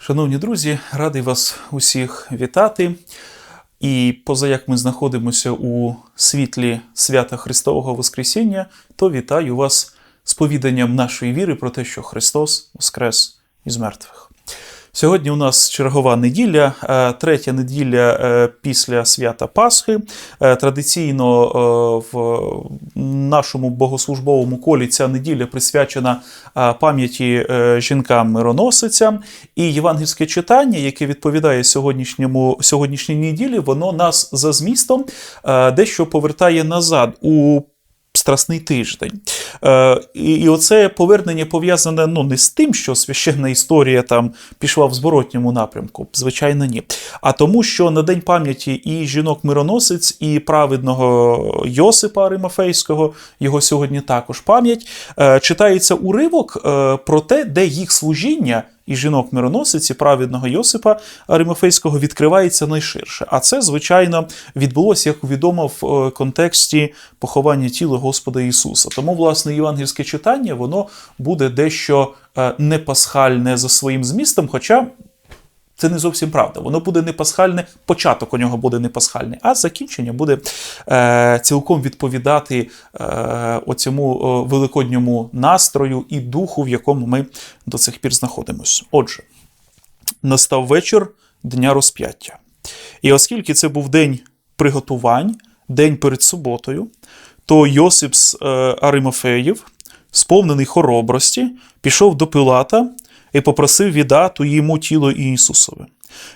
Шановні друзі, радий вас усіх вітати. І поза як ми знаходимося у світлі свята Христового Воскресіння, то вітаю вас з повіданням нашої віри про те, що Христос воскрес із мертвих. Сьогодні у нас чергова неділя, е, третя неділя е, після свята Пасхи. Е, Традиційно в нашому богослужбовому колі ця неділя присвячена пам'яті жінкам-мироносицям. І євангельське читання, яке відповідає сьогоднішньому сьогоднішній неділі, воно нас за змістом дещо повертає назад у Страсний тиждень. Е, і, і оце повернення пов'язане ну, не з тим, що священна історія там пішла в зворотньому напрямку, звичайно, ні. А тому, що на День пам'яті і жінок-мироносець, і праведного Йосипа Аримафейського, його сьогодні також пам'ять, е, читається уривок е, про те, де їх служіння. І жінок-мироносиці праведного Йосипа Римофейського відкривається найширше. А це, звичайно, відбулося, як відомо, в е, контексті поховання тіла Господа Ісуса. Тому, власне, євангельське читання воно буде дещо е, не пасхальне за своїм змістом, хоча. Це не зовсім правда. Воно буде не пасхальне, початок у нього буде не пасхальний, а закінчення буде е, цілком відповідати е, оцьому е, великодньому настрою і духу, в якому ми до цих пір знаходимося. Отже, настав вечір дня розп'яття. І оскільки це був день приготувань, день перед суботою, то Йосип з е, Аримофеїв, сповнений хоробрості, пішов до Пилата і попросив віддати йому тіло Ісусове.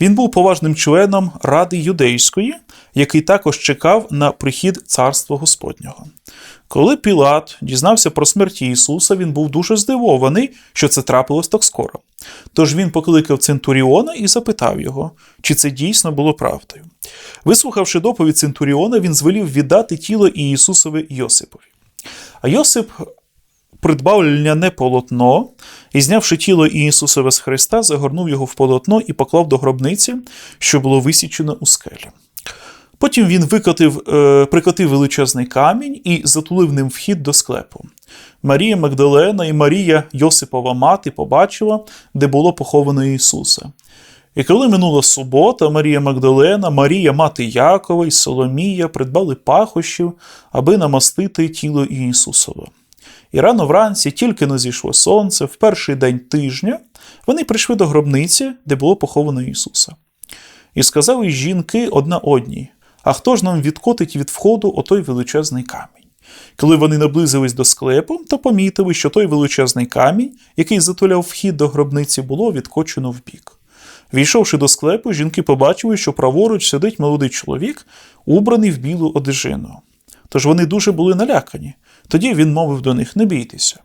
Він був поважним членом Ради Юдейської, який також чекав на прихід Царства Господнього. Коли Пілат дізнався про смерть Ісуса, він був дуже здивований, що це трапилось так скоро. Тож він покликав Центуріона і запитав його, чи це дійсно було правдою. Вислухавши доповідь Центуріона, він звелів віддати тіло Ісусове Йосипові. А Йосип придбав льняне полотно і, знявши тіло Ісусове з Христа, загорнув його в полотно і поклав до гробниці, що було висічено у скелі. Потім він викотив, е, прикотив величезний камінь і затулив ним вхід до склепу. Марія Магдалена і Марія Йосипова мати побачила, де було поховано Ісуса. І коли минула субота, Марія Магдалена, Марія мати Якова і Соломія придбали пахощів, аби намастити тіло Ісусове. І рано вранці, тільки не зійшло сонце, в перший день тижня, вони прийшли до гробниці, де було поховано Ісуса. І сказали жінки одна одній: А хто ж нам відкотить від входу отой величезний камінь? Коли вони наблизились до склепу, то помітили, що той величезний камінь, який затуляв вхід до гробниці, було відкочено вбік. Війшовши до склепу, жінки побачили, що праворуч сидить молодий чоловік, убраний в білу одежину. Тож вони дуже були налякані. Тоді він мовив до них: Не бійтеся.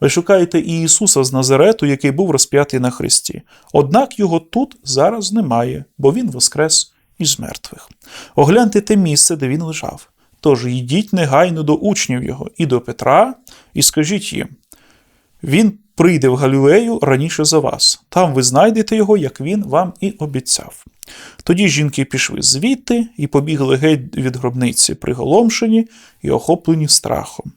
Ви шукаєте і Ісуса з Назарету, який був розп'ятий на Христі. Однак його тут зараз немає, бо Він воскрес із мертвих. Огляньте те місце, де він лежав. Тож йдіть негайно до учнів його і до Петра, і скажіть їм: Він прийде в Галілею раніше за вас. Там ви знайдете його, як він вам і обіцяв. Тоді жінки пішли звідти і побігли геть від гробниці, приголомшені і охоплені страхом.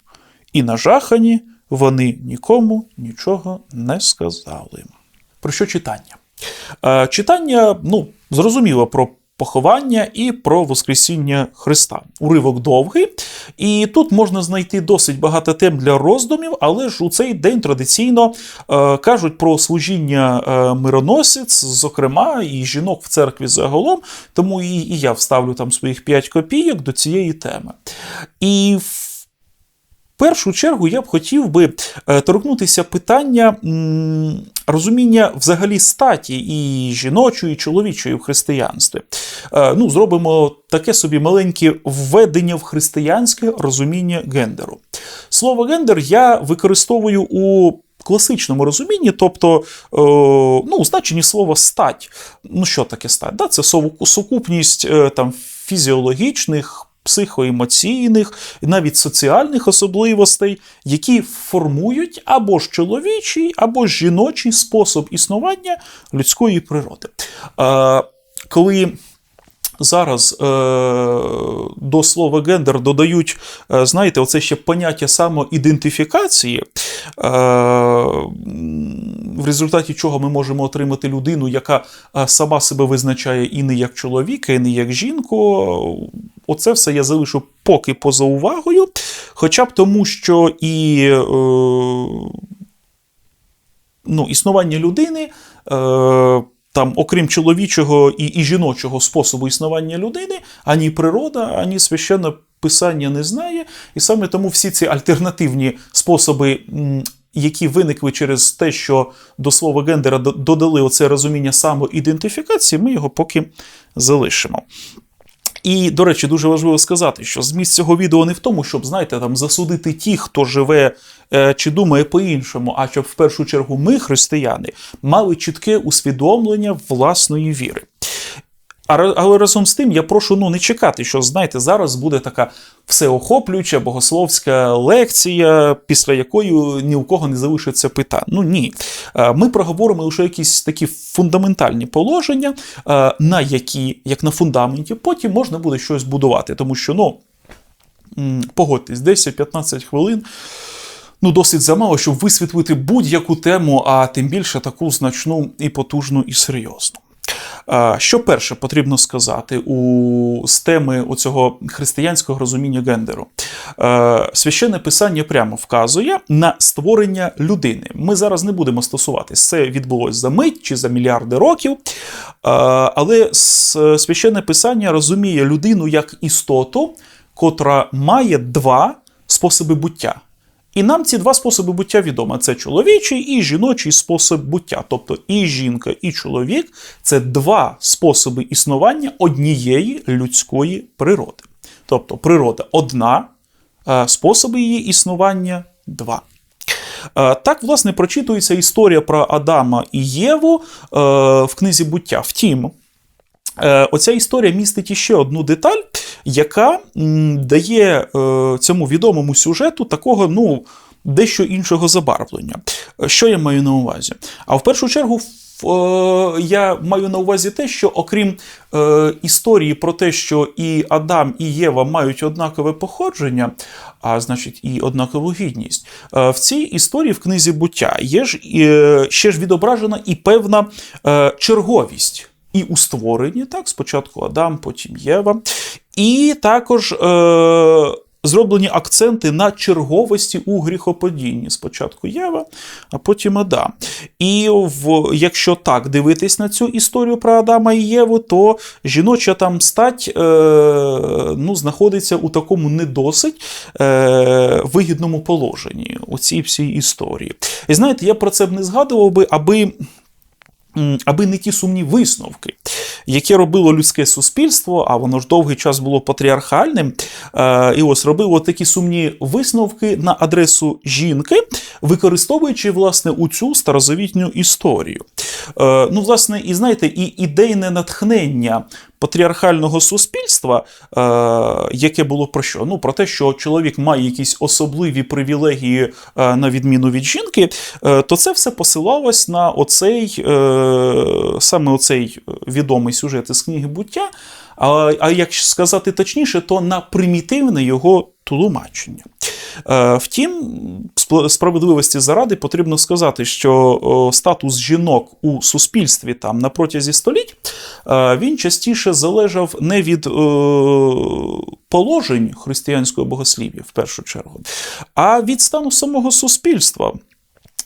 І нажахані вони нікому нічого не сказали. Про що читання? Е, Читання, ну, зрозуміло, про поховання і про Воскресіння Христа. Уривок довгий. І тут можна знайти досить багато тем для роздумів, але ж у цей день традиційно е, кажуть про служіння е, мироносець, зокрема, і жінок в церкві загалом, тому і, і я вставлю там своїх 5 копійок до цієї теми. І першу чергу я б хотів би е, торкнутися питання розуміння взагалі статі і жіночої, і чоловічої в християнстві. Е, ну, Зробимо таке собі маленьке введення в християнське розуміння гендеру. Слово гендер я використовую у. Класичному розумінні, тобто е, ну, у значенні слова стать. Ну, що таке стать? Да, Це сукупність там, фізіологічних, психоемоційних, навіть соціальних особливостей, які формують або ж чоловічий, або ж жіночий спосіб існування людської природи. Коли зараз е, до слова гендер додають, е, знаєте, оце ще поняття самоідентифікації, е, в результаті чого ми можемо отримати людину, яка е, сама себе визначає і не як чоловіка, і не як жінку. Оце все я залишу поки поза увагою. Хоча б тому, що і е, ну, існування людини. Е, там, окрім чоловічого і, і жіночого способу існування людини, ані природа, ані священне писання не знає. І саме тому всі ці альтернативні способи, які виникли через те, що до слова гендера додали оце розуміння самоідентифікації, ми його поки залишимо. І, до речі, дуже важливо сказати, що зміст цього відео не в тому, щоб, знаєте, там засудити ті, хто живе е, чи думає по-іншому, а щоб в першу чергу ми, християни, мали чітке усвідомлення власної віри. Але разом з тим я прошу ну не чекати, що знаєте, зараз буде така всеохоплююча богословська лекція, після якої ні у кого не залишиться питань. Ну ні. Е, Ми проговоримо лише якісь такі фундаментальні положення, е, на які, як на фундаменті, потім можна буде щось будувати. Тому що, ну, погодьтесь, 10-15 хвилин. Ну, досить замало, щоб висвітлити будь-яку тему, а тим більше таку значну і потужну і серйозну. Що перше потрібно сказати у з теми цього християнського розуміння гендеру? Е, Священне писання прямо вказує на створення людини. Ми зараз не будемо стосуватись, це відбулось за мить чи за мільярди років. Але священне писання розуміє людину як істоту, котра має два способи буття. І нам ці два способи буття відомі: це чоловічий і жіночий спосіб буття. Тобто і жінка, і чоловік це два способи існування однієї людської природи. Тобто природа одна, способи її існування два. Е, Так, власне, прочитується історія про Адама і Єву е, в книзі буття. Втім, Е, Оця історія містить іще одну деталь, яка дає е, цьому відомому сюжету такого, ну, дещо іншого забарвлення. Е, Що я маю на увазі? А в першу чергу. е, Я маю на увазі те, що окрім е, історії про те, що і Адам, і Єва мають однакове походження, а значить, і однакову гідність, е, в цій історії в книзі буття є ж е, ще ж відображена і певна е, черговість і у створенні, так, спочатку Адам, потім Єва, і також е, зроблені акценти на черговості у гріхопадінні. Спочатку Єва, а потім Адам. І в, якщо так дивитись на цю історію про Адама і Єву, то жіноча там стать е, ну, знаходиться у такому не досить е, вигідному положенні у цій всій історії. І знаєте, я про це б не згадував би, аби аби не ті сумні висновки, які робило людське суспільство, а воно ж довгий час було патріархальним, е, і ось робило такі сумні висновки на адресу жінки, використовуючи власне у цю старозавітню історію. Е, Ну, власне, і знаєте, і ідейне натхнення патріархального суспільства, е, яке було про що? Ну, про те, що чоловік має якісь особливі привілегії е, на відміну від жінки, то це все посилалось на оцей саме оцей відомий сюжет із книги буття. А, а як сказати точніше, то на примітивне його тлумачення. Е, Втім, справедливості заради потрібно сказати, що статус жінок у суспільстві там на протязі століть е, він частіше залежав не від е, положень християнського богослів'я в першу чергу, а від стану самого суспільства.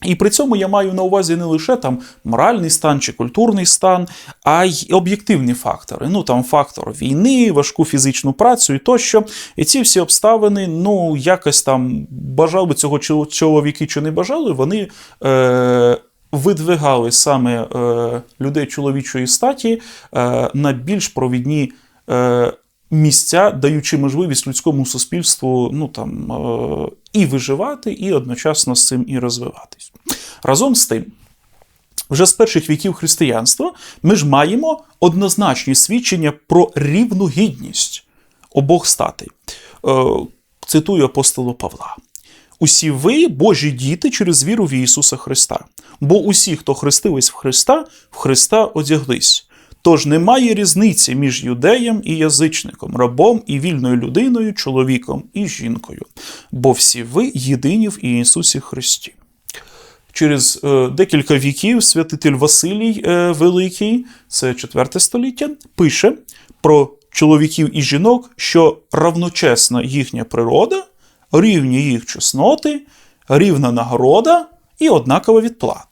І при цьому я маю на увазі не лише там моральний стан чи культурний стан, а й об'єктивні фактори. Ну там фактор війни, важку фізичну працю і тощо. І ці всі обставини, ну якось там бажали цього чоловіки чи не бажали, вони. Е- Видвигали саме е, людей чоловічої статі е, на більш провідні е, місця, даючи можливість людському суспільству ну, там, е, і виживати, і одночасно з цим і розвиватись. Разом з тим, вже з перших віків християнства ми ж маємо однозначні свідчення про рівну гідність обох статей. Е, цитую апостолу Павла. Усі ви Божі діти через віру в Ісуса Христа. Бо усі, хто хрестились в Христа, в Христа одяглись. Тож немає різниці між юдеєм і язичником, рабом і вільною людиною, чоловіком і жінкою, бо всі ви єдині в Ісусі Христі. Через е, декілька віків святитель Василій е, Великий, це 4 століття, пише про чоловіків і жінок, що равночесна їхня природа, рівні їх чесноти, рівна нагорода і однакова відплата.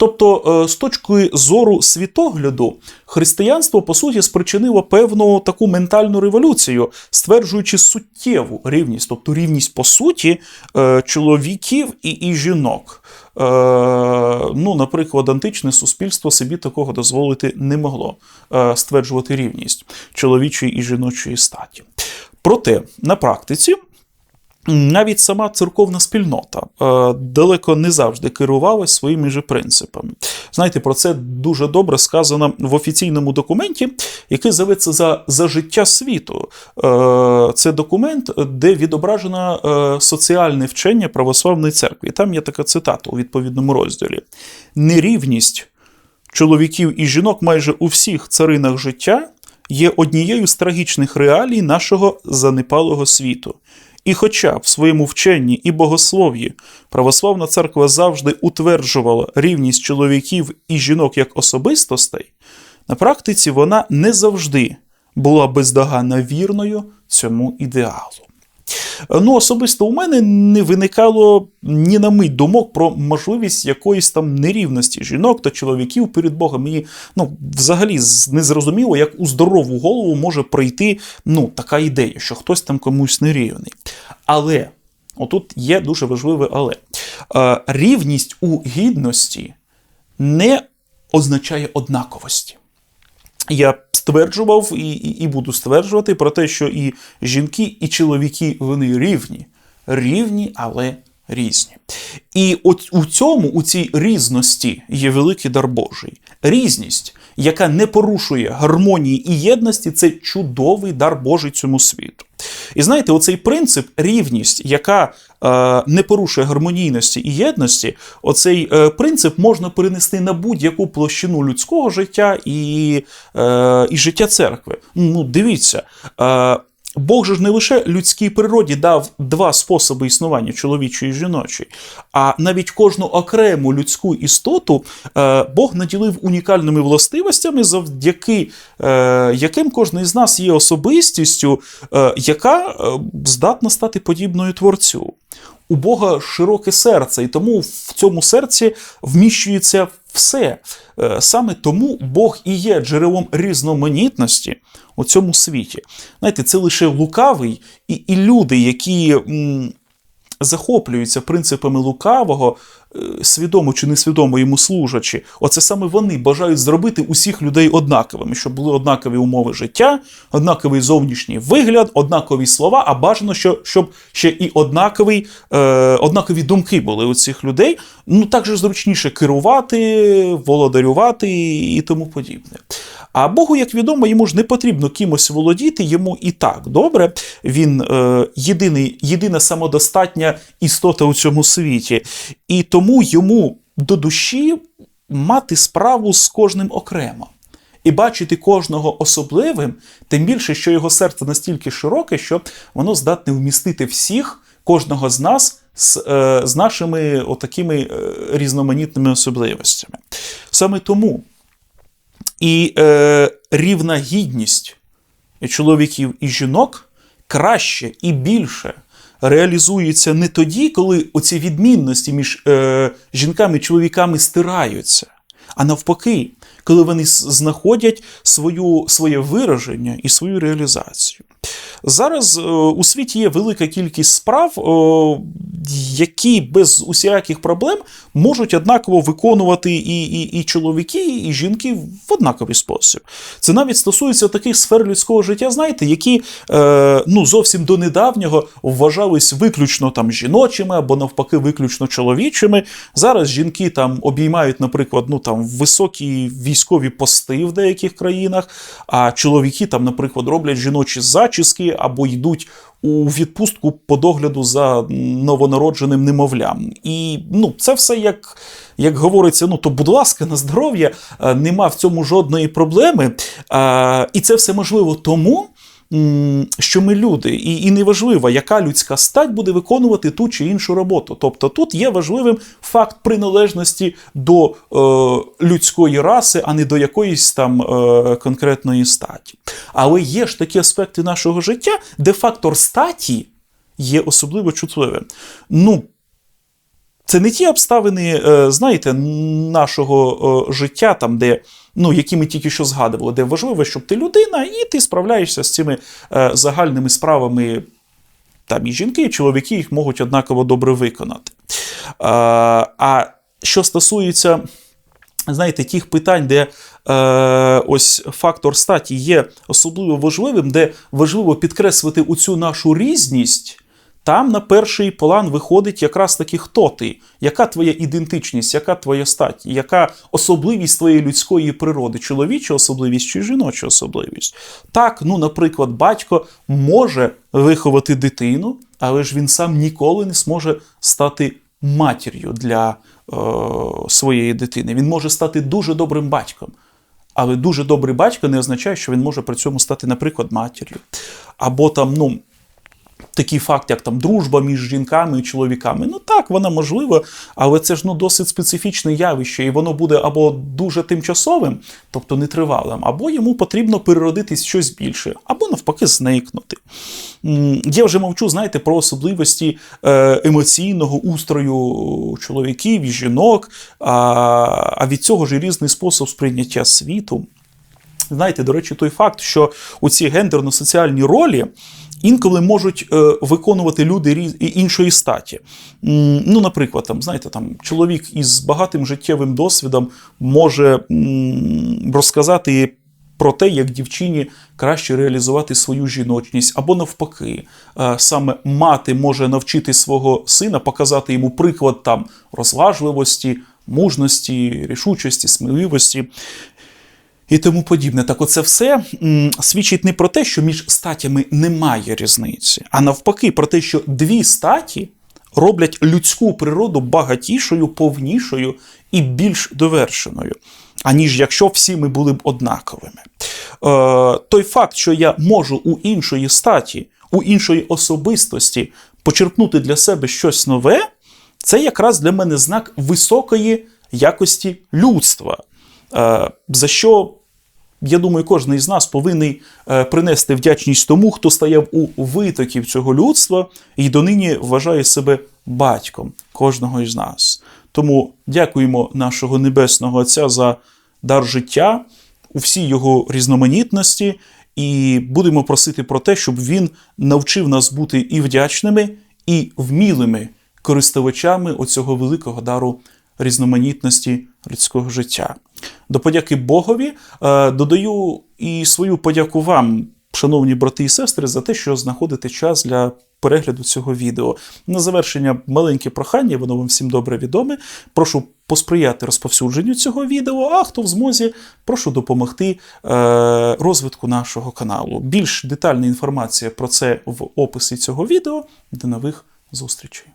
Тобто, е, з точки зору світогляду, християнство по суті спричинило певну таку ментальну революцію, стверджуючи суттєву рівність, тобто рівність по суті е, чоловіків і, і жінок. Е, Ну, наприклад, античне суспільство собі такого дозволити не могло стверджувати рівність чоловічої і жіночої статі. Проте на практиці навіть сама церковна спільнота е, далеко не завжди керувалась своїми же принципами. Знаєте, про це дуже добре сказано в офіційному документі, який зоветься за за життя світу. Е, це документ, де відображено е, соціальне вчення православної церкви. Там є така цитата у відповідному розділі: нерівність чоловіків і жінок майже у всіх царинах життя є однією з трагічних реалій нашого занепалого світу. І хоча в своєму вченні і богослов'ї православна церква завжди утверджувала рівність чоловіків і жінок як особистостей, на практиці вона не завжди була бездоганно вірною цьому ідеалу. Ну, особисто у мене не виникало ні на мить думок про можливість якоїсь там нерівності жінок та чоловіків перед Богом. Мені ну, взагалі не зрозуміло, як у здорову голову може прийти ну, така ідея, що хтось там комусь нерівний. Але отут є дуже важливе але рівність у гідності не означає однаковості. Я стверджував і, і, і буду стверджувати про те, що і жінки, і чоловіки вони рівні, рівні, але різні. І от у цьому, у цій різності, є великий дар Божий. Різність, яка не порушує гармонії і єдності, це чудовий дар Божий цьому світу. І знаєте, оцей принцип рівність, яка е, не порушує гармонійності і єдності, оцей е, принцип можна перенести на будь-яку площину людського життя і е, і життя церкви. Ну, дивіться. Е, Бог же ж не лише людській природі дав два способи існування чоловічої і жіночої, а навіть кожну окрему людську істоту е, Бог наділив унікальними властивостями, завдяки е, яким кожен із нас є особистістю, е, яка здатна стати подібною творцю. У Бога широке серце, і тому в цьому серці вміщується все. Саме тому Бог і є джерелом різноманітності у цьому світі. Знаєте, це лише лукавий і, і люди, які м, захоплюються принципами лукавого, Е, свідомо чи несвідомо йому служачи, оце саме вони бажають зробити усіх людей однаковими, щоб були однакові умови життя, однаковий зовнішній вигляд, однакові слова, а бажано, що, щоб ще і однаковий, е, однакові думки були у цих людей. Ну так же зручніше керувати, володарювати і тому подібне. А Богу, як відомо, йому ж не потрібно кимось володіти, йому і так добре. Він е, єдиний, єдина самодостатня істота у цьому світі. І тому йому до душі мати справу з кожним окремо. І бачити кожного особливим, тим більше, що його серце настільки широке, що воно здатне вмістити всіх, кожного з нас з е, з нашими отакими е, різноманітними особливостями. Саме тому і е, рівна гідність чоловіків і жінок краще і більше реалізується не тоді, коли оці відмінності між е, жінками і чоловіками стираються, а навпаки, коли вони знаходять свою, своє вираження і свою реалізацію. Зараз е, у світі є велика кількість справ, які без усяких проблем можуть однаково виконувати і і, і чоловіки, і жінки в однаковий спосіб. Це навіть стосується таких сфер людського життя, знаєте, які е, ну, зовсім до недавнього вважались виключно там жіночими або навпаки, виключно чоловічими. Зараз жінки там обіймають, наприклад, ну там високі військові пости в деяких країнах, а чоловіки там, наприклад, роблять жіночі зачіски або йдуть у відпустку по догляду за новонародженим немовлям. І ну, це все як. Як говориться, ну то будь ласка, на здоров'я е, нема в цьому жодної проблеми. А, І це все можливо тому, що ми люди, і, і неважливо, яка людська стать буде виконувати ту чи іншу роботу. Тобто тут є важливим факт приналежності до е, людської раси, а не до якоїсь там е, конкретної статі. Але є ж такі аспекти нашого життя, де фактор статі є особливо чутливим. Ну, це не ті обставини, е, знаєте, нашого е, життя, там, де, ну, які ми тільки що згадували, де важливо, щоб ти людина, і ти справляєшся з цими е, загальними справами. Там і жінки, і чоловіки їх можуть однаково добре виконати. А що стосується, знаєте, тих питань, де е, ось фактор статі є особливо важливим, де важливо підкреслити оцю нашу різність. Там на перший план виходить якраз таки хто ти, яка твоя ідентичність, яка твоя стать, яка особливість твоєї людської природи, чоловіча особливість чи жіноча особливість. Так, ну, наприклад, батько може виховати дитину, але ж він сам ніколи не зможе стати матір'ю для е, своєї дитини. Він може стати дуже добрим батьком. Але дуже добрий батько не означає, що він може при цьому стати, наприклад, матір'ю. Або там, ну такий факт, як там дружба між жінками і чоловіками. Ну так, вона можлива, але це ж ну досить специфічне явище, і воно буде або дуже тимчасовим, тобто нетривалим, або йому потрібно переродитись щось більше, або навпаки, зникнути. Я вже мовчу, знаєте, про особливості е, емоційного устрою чоловіків і жінок, а від цього ж і різний спосіб сприйняття світу. Знаєте, до речі, той факт, що у ці гендерно-соціальні ролі інколи можуть е, виконувати люди іншої статі. Ну, Наприклад, там, знаєте, там, чоловік із багатим життєвим досвідом може розказати. Про те, як дівчині краще реалізувати свою жіночність, або навпаки, е, саме мати може навчити свого сина, показати йому приклад там розважливості, мужності, рішучості, сміливості і тому подібне. Так, оце все м, свідчить не про те, що між статями немає різниці, а навпаки, про те, що дві статі роблять людську природу багатішою, повнішою і більш довершеною, аніж якщо всі ми були б однаковими. Е, Той факт, що я можу у іншої статі, у іншої особистості почерпнути для себе щось нове, це якраз для мене знак високої якості людства. Е, за що я думаю, кожен із нас повинен принести вдячність тому, хто стояв у витоків цього людства і донині вважає себе батьком кожного із нас. Тому дякуємо нашого Небесного Отця за дар життя у всій його різноманітності, і будемо просити про те, щоб він навчив нас бути і вдячними, і вмілими користувачами оцього великого дару різноманітності людського життя. До подяки Богові е, додаю і свою подяку вам, шановні брати і сестри, за те, що знаходите час для перегляду цього відео. На завершення маленьке прохання, воно вам всім добре відоме. Прошу посприяти розповсюдженню цього відео, а хто в змозі, прошу допомогти е, розвитку нашого каналу. Більш детальна інформація про це в описі цього відео. До нових зустрічей.